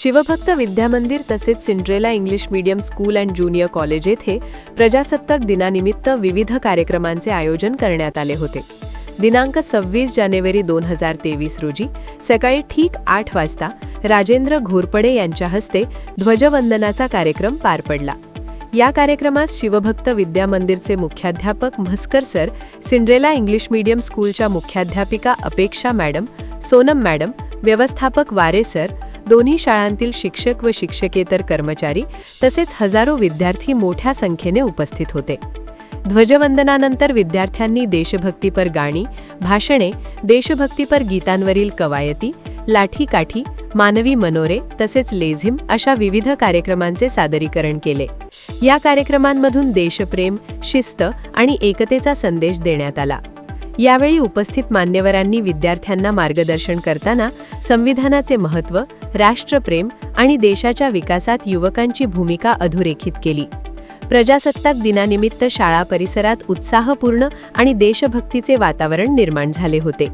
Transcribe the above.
शिवभक्त विद्यामंदिर तसेच Cinderella English medium school and junior college येथे प्रजासत्ताक दिनानिमित्त विविध कार्यक्रमांचे आयोजन करण्यात आले होते. दिनांक सव्वीस जानेवारी दोन हजार तेवीस रोजी सकाळी ठीक आठ वाजता राजेंद्र घोरपडे यांच्या हस्ते ध्वजवंदनाचा कार्यक्रम पार पडला. या कार्यक्रमात शिवभक्त विद्या मंदिरचे मुख्याध्यापक Mhaskar sir Cinderella English medium स्कूलच्या मुख्याध्यापिका अपेक्षा मॅडम सोनम मॅडम व्यवस्थापक वारे सर दोन्ही शाळांतील शिक्षक व शिक्षकेतर कर्मचारी तसेच हजारो विद्यार्थी मोठ्या संख्येने उपस्थित होते. ध्वजवंदनानंतर विद्यार्थ्यांनी देशभक्तीपर गाणी भाषणे देशभक्तीपर गीतांवरील कवायती लाठीकाठी मानवी मनोरे तसेच लेझिम अशा विविध कार्यक्रमांचे सादरीकरण केले. या कार्यक्रमांमधून देशप्रेम शिस्त आणि एकतेचा संदेश देण्यात आला. यावेळी उपस्थित मान्यवरांनी विद्यार्थ्यांना मार्गदर्शन करताना संविधानाचे महत्त्व राष्ट्रप्रेम आणि देशाच्या विकासात युवकांची भूमिका अधोरेखित केली. प्रजासत्ताक दिनानिमित्त शाळा परिसरात उत्साहपूर्ण आणि देशभक्तीचे वातावरण निर्माण झाले होते.